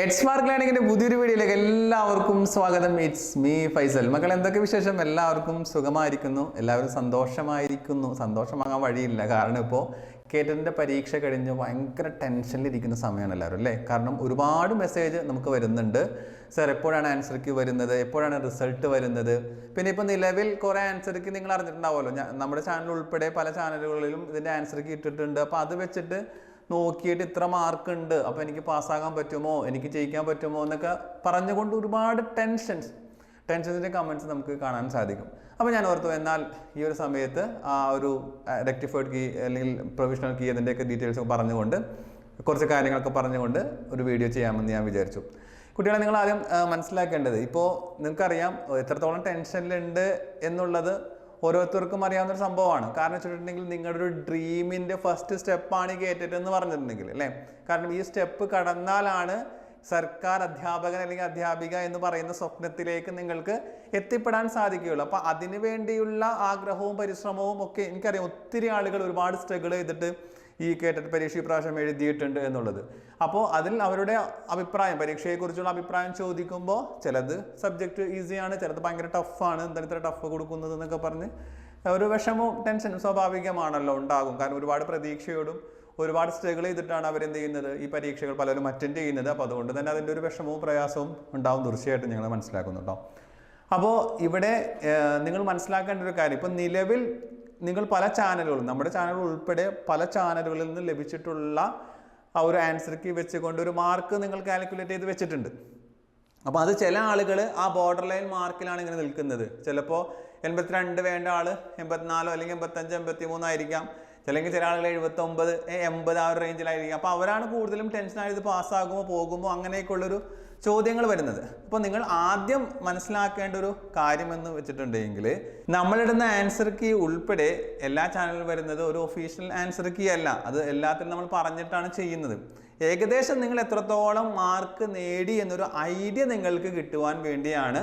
Earths mark ലേണിങ്ങിന്റെ പുതിയൊരു വീഡിയോയിലേക്ക് എല്ലാവർക്കും സ്വാഗതം. ഇറ്റ്സ് മീ ഫൈസൽ മക്കൾ എന്തൊക്കെ വിശേഷം? എല്ലാവർക്കും സുഖമായിരിക്കുന്നു. എല്ലാവരും സന്തോഷമായിരിക്കുന്നു. സന്തോഷമാകാൻ വഴിയില്ല. കാരണം ഇപ്പോൾ കേറ്ററിന്റെ പരീക്ഷ കഴിഞ്ഞ് ഭയങ്കര ടെൻഷനിലിരിക്കുന്ന സമയമാണ് എല്ലാവരും അല്ലേ? കാരണം ഒരുപാട് മെസ്സേജ് നമുക്ക് വരുന്നുണ്ട്. സർ എപ്പോഴാണ് ആൻസർ ക്യൂ വരുന്നത്? എപ്പോഴാണ് റിസൾട്ട് വരുന്നത്? പിന്നെ ഇപ്പോൾ നിലവിൽ കുറേ ആൻസർ ക്യൂ നിങ്ങൾ അറിഞ്ഞിട്ടുണ്ടാവുമല്ലോ. നമ്മുടെ ചാനൽ ഉൾപ്പെടെ പല ചാനലുകളിലും ഇതിന്റെ ആൻസർ ക്യൂ ഇട്ടിട്ടുണ്ട്. അപ്പോൾ അത് വെച്ചിട്ട് നോക്കിയിട്ട് ഇത്ര മാർക്ക് ഉണ്ട്. അപ്പോൾ എനിക്ക് പാസ്സാകാൻ പറ്റുമോ? എനിക്ക് ജയിക്കാൻ പറ്റുമോ? എന്നൊക്കെ പറഞ്ഞുകൊണ്ട് ഒരുപാട് ടെൻഷൻസ് ടെൻഷൻസിന്റെ കമന്റ്സ് നമുക്ക് കാണാൻ സാധിക്കും. അപ്പോൾ ഞാൻ ഓർത്തു എന്നാൽ ഈ ഒരു സമയത്ത് ആ ഒരു റെക്ടിഫൈഡ് കീ അല്ലെങ്കിൽ പ്രൊവിഷണൽ കീ അതിന്റെയൊക്കെ ഡീറ്റെയിൽസ് പറഞ്ഞുകൊണ്ട് കുറച്ച് കാര്യങ്ങളൊക്കെ പറഞ്ഞുകൊണ്ട് ഒരു വീഡിയോ ചെയ്യാമെന്ന് ഞാൻ വിചാരിച്ചു. കുട്ടികളെ നിങ്ങൾ ആദ്യം മനസ്സിലാക്കേണ്ടത്. ഇപ്പോൾ നിങ്ങൾക്കറിയാം എത്രത്തോളം ടെൻഷനിലുണ്ട് എന്നുള്ളത് ഓരോരുത്തർക്കും അറിയാവുന്ന ഒരു സംഭവമാണ്. കാരണം വെച്ചിട്ടുണ്ടെങ്കിൽ നിങ്ങളുടെ ഒരു ഡ്രീമിന്റെ ഫസ്റ്റ് സ്റ്റെപ്പാണ് ഈ കേറ്റിട്ട് എന്ന് പറഞ്ഞിട്ടുണ്ടെങ്കിൽ അല്ലേ? കാരണം ഈ സ്റ്റെപ്പ് കടന്നാലാണ് സർക്കാർ അധ്യാപകൻ അല്ലെങ്കിൽ അധ്യാപിക എന്ന് പറയുന്ന സ്വപ്നത്തിലേക്ക് നിങ്ങൾക്ക് എത്തിപ്പെടാൻ സാധിക്കുകയുള്ളൂ. അപ്പോൾ അതിനു വേണ്ടിയുള്ള ആഗ്രഹവും പരിശ്രമവും ഒക്കെ എനിക്കറിയാം. ഒത്തിരി ആളുകൾ ഒരുപാട് സ്ട്രഗിൾ ചെയ്തിട്ട് ഈ കേട്ടിട്ട് പരീക്ഷ പ്രാവശ്യം എഴുതിയിട്ടുണ്ട് എന്നുള്ളത്. അപ്പോൾ അതിൽ അവരുടെ അഭിപ്രായം പരീക്ഷയെക്കുറിച്ചുള്ള അഭിപ്രായം ചോദിക്കുമ്പോൾ ചിലത് സബ്ജക്റ്റ് ഈസിയാണ് ചിലത് ഭയങ്കര ടഫാണ് എന്താണ് ഇത്ര ടഫ് കൊടുക്കുന്നത് എന്നൊക്കെ പറഞ്ഞ് ഒരു വിഷമവും ടെൻഷനും സ്വാഭാവികമാണല്ലോ ഉണ്ടാകും. കാരണം ഒരുപാട് പ്രതീക്ഷയോടും ഒരുപാട് സ്ട്രഗിൾ ചെയ്തിട്ടാണ് അവരെന്ത് ചെയ്യുന്നത്? ഈ പരീക്ഷകൾ പലരും അറ്റൻഡ് ചെയ്യുന്നത്. അപ്പോൾ അതുകൊണ്ട് തന്നെ അതിന്റെ ഒരു വിഷമവും പ്രയാസവും ഉണ്ടാവും തീർച്ചയായിട്ടും ഞങ്ങൾ മനസ്സിലാക്കുന്നുണ്ടോ അപ്പോൾ ഇവിടെ നിങ്ങൾ മനസ്സിലാക്കേണ്ട ഒരു കാര്യം. ഇപ്പം നിലവിൽ നിങ്ങൾ പല ചാനലുകളും നമ്മുടെ ചാനൽ ഉൾപ്പെടെ പല ചാനലുകളിൽ നിന്ന് ലഭിച്ചിട്ടുള്ള ആ ഒരു ആൻസർക്ക് വെച്ചുകൊണ്ട് ഒരു മാർക്ക് നിങ്ങൾ കാൽക്കുലേറ്റ് ചെയ്ത് വെച്ചിട്ടുണ്ട്. അപ്പോൾ അത് ചില ആളുകൾ ആ ബോർഡർ ലൈൻ മാർക്കിലാണ് ഇങ്ങനെ നിൽക്കുന്നത്. ചിലപ്പോൾ എൺപത്തിരണ്ട് വേണ്ട ആൾ എൺപത്തിനാലോ അല്ലെങ്കിൽ എൺപത്തഞ്ച് എൺപത്തി മൂന്നായിരിക്കാം ചിലങ്കിൽ ചില ആളുകൾ എഴുപത്തൊമ്പത് എൺപത് ആ ഒരു റേഞ്ചിലായിരിക്കും അപ്പോൾ അവരാണ് കൂടുതലും ടെൻഷനായത് പാസ്സാകുമോ പോകുമോ അങ്ങനെയൊക്കെയുള്ളൊരു ചോദ്യങ്ങൾ വരുന്നത്. അപ്പോൾ നിങ്ങൾ ആദ്യം മനസ്സിലാക്കേണ്ട ഒരു കാര്യം എന്ന് വെച്ചിട്ടുണ്ടെങ്കിൽ നമ്മളിടുന്ന ആൻസർ കീ ഉൾപ്പെടെ എല്ലാ ചാനലിലും വരുന്നത് ഒരു ഒഫീഷ്യൽ ആൻസർ കീ അല്ല. അത് എല്ലാത്തിനും നമ്മൾ പറഞ്ഞിട്ടാണ് ചെയ്യുന്നത്. ഏകദേശം നിങ്ങൾ എത്രത്തോളം മാർക്ക് നേടി എന്നൊരു ഐഡിയ നിങ്ങൾക്ക് കിട്ടുവാൻ വേണ്ടിയാണ്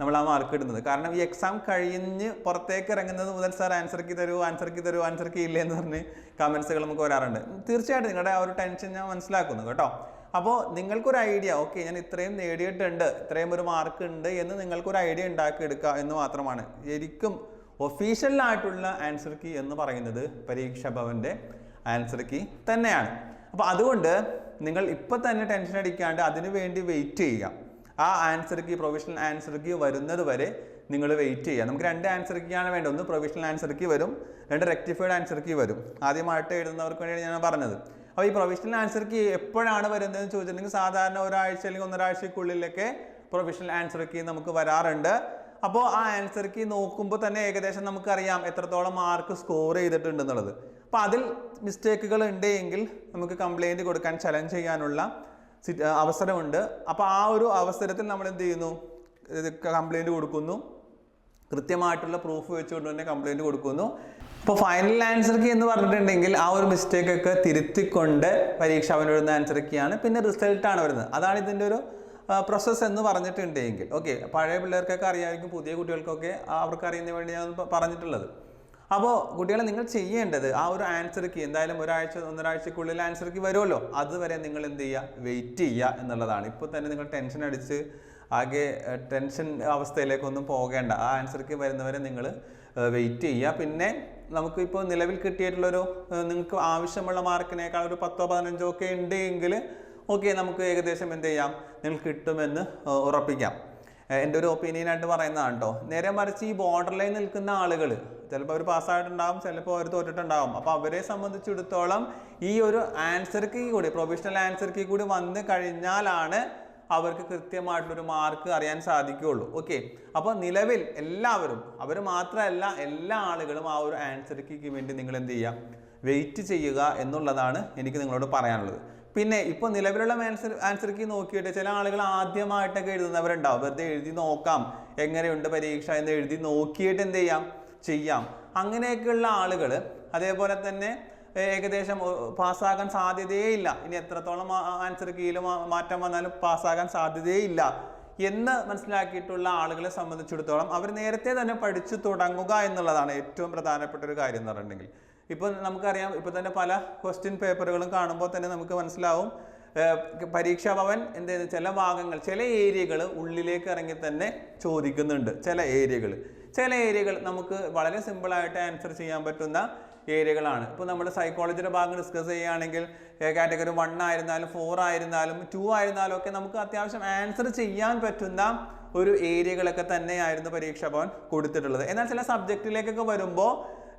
നമ്മൾ ആ മാർക്ക് ഇടുന്നത്. കാരണം ഈ എക്സാം കഴിഞ്ഞ് പുറത്തേക്ക് ഇറങ്ങുന്നത് മുതൽ സാർ ആൻസർ കീ തരൂ ആൻസർ കീ തരൂ ആൻസർ കീ ഇല്ലേ എന്ന് പറഞ്ഞ് കമൻസുകൾ നമുക്ക് വരാറുണ്ട്. തീർച്ചയായിട്ടും നിങ്ങളുടെ ആ ഒരു ടെൻഷൻ ഞാൻ മനസ്സിലാക്കുന്നു കേട്ടോ. അപ്പോൾ നിങ്ങൾക്കൊരു ഐഡിയ ഓക്കെ ഞാൻ ഇത്രയും നേടിയിട്ടുണ്ട് ഇത്രയും ഒരു മാർക്ക് ഉണ്ട് എന്ന് നിങ്ങൾക്കൊരു ഐഡിയ ഉണ്ടാക്കിയെടുക്കുക എന്ന് മാത്രമാണ്. ശരിക്കും ഒഫീഷ്യലായിട്ടുള്ള ആൻസർ കീ എന്ന് പറയുന്നത് പരീക്ഷാ ഭവന്റെ ആൻസർ കീ തന്നെയാണ്. അപ്പോൾ അതുകൊണ്ട് നിങ്ങൾ ഇപ്പം തന്നെ ടെൻഷൻ അടിക്കാണ്ട് അതിനു വേണ്ടി വെയിറ്റ് ചെയ്യുക. ആ answer key provisional answer key വരുന്നത് വരെ നിങ്ങൾ വെയിറ്റ് ചെയ്യുക. നമുക്ക് രണ്ട് ആൻസർ കീ ആണ് വേണ്ടത്. ഒന്ന് പ്രൊവിഷണൽ ആൻസർ കീ വരും രണ്ട് റെക്ടിഫൈഡ് ആൻസർ കീ വരും. ആദ്യമായിട്ട് എഴുതുന്നവർക്ക് വേണ്ടിയാണ് ഞാൻ പറഞ്ഞത്. അപ്പോൾ ഈ പ്രൊവിഷണൽ ആൻസർ കീ എപ്പോഴാണ് വരുന്നതെന്ന് ചോദിച്ചിട്ടുണ്ടെങ്കിൽ സാധാരണ ഒരാഴ്ച അല്ലെങ്കിൽ ഒന്നരാഴ്ചക്കുള്ളിലൊക്കെ പ്രൊവിഷണൽ ആൻസർ കീ നമുക്ക് വരാറുണ്ട്. അപ്പോൾ ആ ആൻസർ കീ നോക്കുമ്പോൾ തന്നെ ഏകദേശം നമുക്കറിയാം എത്രത്തോളം മാർക്ക് സ്കോർ ചെയ്തിട്ടുണ്ട് എന്നുള്ളത് അപ്പോൾ അതിൽ മിസ്റ്റേക്കുകൾ ഉണ്ടെങ്കിൽ നമുക്ക് കംപ്ലൈന്റ് കൊടുക്കാൻ ചലഞ്ച് ചെയ്യാനുള്ള അവസരമുണ്ട്. അപ്പോൾ ആ ഒരു അവസരത്തിൽ നമ്മൾ എന്ത് ചെയ്യുന്നു? കംപ്ലൈന്റ് കൊടുക്കുന്നു. കൃത്യമായിട്ടുള്ള പ്രൂഫ് വെച്ചുകൊണ്ട് തന്നെ കംപ്ലൈന്റ് കൊടുക്കുന്നു. ഇപ്പോൾ ഫൈനൽ ആൻസർ കീ എന്ന് പറഞ്ഞിട്ടുണ്ടെങ്കിൽ ആ ഒരു മിസ്റ്റേക്ക് ഒക്കെ തിരുത്തിക്കൊണ്ട് പരീക്ഷ അവൻ വരുന്ന ആൻസർ കീയാണ് പിന്നെ റിസൾട്ട് ആണ് വരുന്നത്. അതാണ് ഇതിന്റെ ഒരു പ്രോസസ്സ് എന്ന് പറഞ്ഞിട്ടുണ്ടെങ്കിൽ. ഓക്കെ പഴയ പിള്ളേർക്കൊക്കെ അറിയാമായിരിക്കും പുതിയ കുട്ടികൾക്കൊക്കെ അവർക്ക് അറിയുന്നതിന് വേണ്ടി ഞാൻ പറഞ്ഞിട്ടുള്ളത്. അപ്പോൾ കുട്ടികളെ നിങ്ങൾ ചെയ്യേണ്ടത് ആ ഒരു ആൻസർ കീ എന്തായാലും ഒരാഴ്ച ഒന്നൊരാഴ്ചക്കുള്ളിൽ ആൻസർ കീ വരുമല്ലോ. അതുവരെ നിങ്ങൾ എന്ത് ചെയ്യുക? വെയിറ്റ് ചെയ്യുക എന്നുള്ളതാണ്. ഇപ്പോൾ തന്നെ നിങ്ങൾ ടെൻഷൻ അടിച്ച് ആകെ ടെൻഷൻ അവസ്ഥയിലേക്കൊന്നും പോകേണ്ട. ആ ആൻസർക്ക് വരുന്നവരെ നിങ്ങൾ വെയിറ്റ് ചെയ്യുക. പിന്നെ നമുക്ക് ഇപ്പോൾ നിലവിൽ കിട്ടിയിട്ടുള്ളൊരു നിങ്ങൾക്ക് ആവശ്യമുള്ള മാർക്കിനേക്കാൾ ഒരു പത്തോ പതിനഞ്ചോ ഒക്കെ ഉണ്ട് എങ്കിൽ ഓക്കെ നമുക്ക് ഏകദേശം എന്ത് ചെയ്യാം? നിങ്ങൾക്ക് കിട്ടുമെന്ന് ഉറപ്പിക്കാം. എന്റെ ഒരു ഒപ്പീനിയനായിട്ട് പറയുന്നതാണ് കേട്ടോ. നേരെ മറിച്ച് ഈ ബോർഡർ ലൈൻ നിൽക്കുന്ന ആളുകൾ ചിലപ്പോൾ അവർ പാസ്സായിട്ടുണ്ടാവും ചിലപ്പോൾ അവർ തോറ്റിട്ടുണ്ടാവും. അപ്പോൾ അവരെ സംബന്ധിച്ചിടത്തോളം ഈ ഒരു ആൻസർക്ക് കൂടി പ്രൊഫഷണൽ ആൻസർക്ക് കൂടി വന്നു കഴിഞ്ഞാലാണ് അവർക്ക് കൃത്യമായിട്ടുള്ളൊരു മാർക്ക് അറിയാൻ സാധിക്കുകയുള്ളൂ. ഓക്കെ അപ്പോൾ നിലവിൽ എല്ലാവരും അവർ മാത്രമല്ല എല്ലാ ആളുകളും ആ ഒരു ആൻസർ കീക്ക് വേണ്ടി നിങ്ങൾ എന്ത് ചെയ്യുക? വെയിറ്റ് ചെയ്യുക എന്നുള്ളതാണ് എനിക്ക് നിങ്ങളോട് പറയാനുള്ളത്. പിന്നെ ഇപ്പോൾ നിലവിലുള്ള ആൻസർ ആൻസർ കീ നോക്കിയിട്ട് ചില ആളുകൾ ആദ്യമായിട്ടൊക്കെ എഴുതുന്നവരുണ്ടാവും. വെറുതെ എഴുതി നോക്കാം. എങ്ങനെയുണ്ട് പരീക്ഷ എന്ന് എഴുതി നോക്കിയിട്ട് എന്ത് ചെയ്യാം? ചെയ്യാം. അങ്ങനെയൊക്കെയുള്ള ആളുകൾ അതേപോലെ തന്നെ ഏകദേശം പാസ്സാകാൻ സാധ്യതയേ ഇനി എത്രത്തോളം ആൻസർ കീയിൽ മാറ്റം വന്നാലും പാസ്സാകാൻ സാധ്യതയേ എന്ന് മനസ്സിലാക്കിയിട്ടുള്ള ആളുകളെ സംബന്ധിച്ചിടത്തോളം അവർ നേരത്തെ തന്നെ പഠിച്ചു തുടങ്ങുക എന്നുള്ളതാണ് ഏറ്റവും പ്രധാനപ്പെട്ട ഒരു കാര്യം എന്ന് പറഞ്ഞിട്ടുണ്ടെങ്കിൽ. ഇപ്പോൾ നമുക്കറിയാം ഇപ്പോൾ തന്നെ പല ക്വസ്റ്റ്യൻ പേപ്പറുകളും കാണുമ്പോൾ തന്നെ നമുക്ക് മനസ്സിലാവും പരീക്ഷാ ഭവൻ എന്ത് ചില ഭാഗങ്ങൾ ചില ഏരിയകൾ ഉള്ളിലേക്ക് ഇറങ്ങി തന്നെ ചോദിക്കുന്നുണ്ട്. ചില ഏരിയകൾ ചില ഏരിയകൾ നമുക്ക് വളരെ സിമ്പിളായിട്ട് ആൻസർ ചെയ്യാൻ പറ്റുന്ന ഏരിയകളാണ്. ഇപ്പോൾ നമ്മൾ സൈക്കോളജിയുടെ ഭാഗം ഡിസ്കസ് ചെയ്യുകയാണെങ്കിൽ കാറ്റഗറി വൺ ആയിരുന്നാലും ഫോർ ആയിരുന്നാലും ടു ആയിരുന്നാലും ഒക്കെ നമുക്ക് അത്യാവശ്യം ആൻസർ ചെയ്യാൻ പറ്റുന്ന ഒരു ഏരിയകളൊക്കെ തന്നെയായിരുന്നു പരീക്ഷാ ഭവൻ കൊടുത്തിട്ടുള്ളത്. എന്നാൽ ചില സബ്ജക്റ്റിലേക്കൊക്കെ വരുമ്പോൾ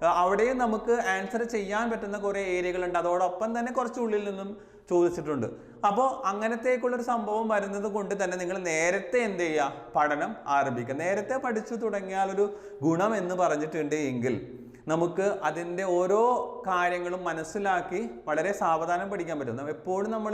അവിടെയും നമുക്ക് ആൻസർ ചെയ്യാൻ പറ്റുന്ന കുറേ ഏരിയകളുണ്ട്. അതോടൊപ്പം തന്നെ കുറച്ച് ഉള്ളിൽ നിന്നും ചോദിച്ചിട്ടുണ്ട്. അപ്പോൾ അങ്ങനത്തേക്കുള്ളൊരു സംഭവം വരുന്നത് കൊണ്ട് തന്നെ നിങ്ങൾ നേരത്തെ എന്ത് ചെയ്യുക? പഠനം ആരംഭിക്കുക. നേരത്തെ പഠിച്ചു തുടങ്ങിയാൽ ഒരു ഗുണം എന്ന് പറഞ്ഞിട്ടുണ്ട് എങ്കിൽ നമുക്ക് അതിന്റെ ഓരോ കാര്യങ്ങളും മനസ്സിലാക്കി വളരെ സാവധാനം പഠിക്കാൻ പറ്റും. എപ്പോഴും നമ്മൾ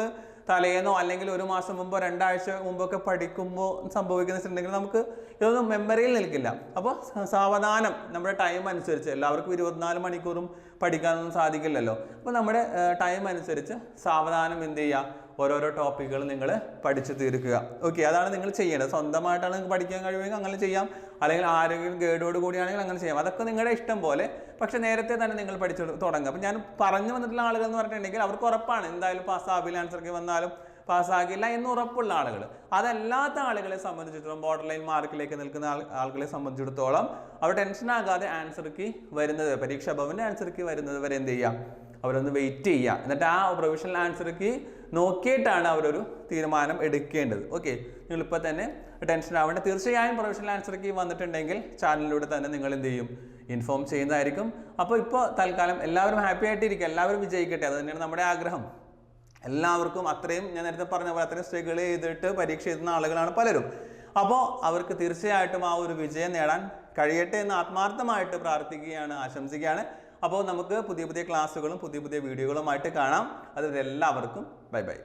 തലേന്നോ അല്ലെങ്കിൽ ഒരു മാസം മുമ്പോ രണ്ടാഴ്ച മുമ്പൊക്കെ പഠിക്കുമ്പോൾ സംഭവിക്കുന്ന വെച്ചിട്ടുണ്ടെങ്കിൽ നമുക്ക് ഇതൊന്നും മെമ്മറിയിൽ നിൽക്കില്ല. അപ്പോൾ സാവധാനം നമ്മുടെ ടൈം അനുസരിച്ച് എല്ലാവർക്കും ഇരുപത്തിനാല് മണിക്കൂറും പഠിക്കാനൊന്നും സാധിക്കില്ലല്ലോ. അപ്പോൾ നമ്മുടെ ടൈം അനുസരിച്ച് സാവധാനം എന്ത് ചെയ്യുക? ഓരോരോ ടോപ്പിക്കുകൾ നിങ്ങൾ പഠിച്ചു തീർക്കുക. ഓക്കെ അതാണ് നിങ്ങൾ ചെയ്യേണ്ടത്. സ്വന്തമായിട്ടാണ് നിങ്ങൾക്ക് പഠിക്കാൻ കഴിയുമെങ്കിൽ അങ്ങനെ ചെയ്യാം. അല്ലെങ്കിൽ ആരെങ്കിലും ഗൈഡോട് കൂടിയാണെങ്കിൽ അങ്ങനെ ചെയ്യാം. അതൊക്കെ നിങ്ങളുടെ ഇഷ്ടം പോലെ. പക്ഷെ നേരത്തെ തന്നെ നിങ്ങൾ പഠിച്ചു തുടങ്ങുക. അപ്പം ഞാൻ പറഞ്ഞു വന്നിട്ടുള്ള ആളുകൾ എന്ന് പറഞ്ഞിട്ടുണ്ടെങ്കിൽ അവർക്ക് ഉറപ്പാണ്. എന്തായാലും പാസ്സാവില്ല ആൻസർക്ക് വന്നാലും. പാസ്സാകില്ല എന്ന് ഉറപ്പുള്ള ആളുകൾ അതല്ലാത്ത ആളുകളെ സംബന്ധിച്ചിടത്തോളം ബോർഡർ ലൈൻ മാർക്കിലേക്ക് നിൽക്കുന്ന ആളുകളെ സംബന്ധിച്ചിടത്തോളം അവർ ടെൻഷൻ ആകാതെ ആൻസർ കീ വരുന്നത് പരീക്ഷാ ഭവന്റെ ആൻസർ കീ വരുന്നത് വരെ എന്ത് ചെയ്യാം? അവരൊന്ന് വെയിറ്റ് ചെയ്യുക എന്നിട്ട് ആ പ്രൊവിഷണൽ ആൻസർ കീ നോക്കിയിട്ടാണ് അവരൊരു തീരുമാനം എടുക്കേണ്ടത്. ഓക്കെ നിങ്ങളിപ്പോൾ തന്നെ ടെൻഷൻ ആവേണ്ട. തീർച്ചയായും പ്രൊവിഷണൽ ആൻസർ കീ വന്നിട്ടുണ്ടെങ്കിൽ ചാനലിലൂടെ തന്നെ നിങ്ങൾ എന്ത് ചെയ്യും? ഇൻഫോം ചെയ്യുന്നതായിരിക്കും. അപ്പോൾ ഇപ്പോൾ തൽക്കാലം എല്ലാവരും ഹാപ്പി ആയിട്ടിരിക്കുക. എല്ലാവരും വിജയിക്കട്ടെ. അത് തന്നെയാണ് നമ്മുടെ ആഗ്രഹം. എല്ലാവർക്കും അത്രയും ഞാൻ നേരത്തെ പറഞ്ഞ പോലെ അത്രയും സ്ട്രഗിൾ ചെയ്തിട്ട് പരീക്ഷ എഴുതുന്ന ആളുകളാണ് പലരും. അപ്പോൾ അവർക്ക് തീർച്ചയായിട്ടും ആ ഒരു വിജയം നേടാൻ കഴിയട്ടെ എന്ന് ആത്മാർത്ഥമായിട്ട് പ്രാർത്ഥിക്കുകയാണ് ആശംസിക്കുകയാണ്. അപ്പോൾ നമുക്ക് പുതിയ പുതിയ ക്ലാസ്സുകളും പുതിയ പുതിയ വീഡിയോകളുമായിട്ട് കാണാം. അതുവരെ എല്ലാവർക്കും ബൈ ബൈ.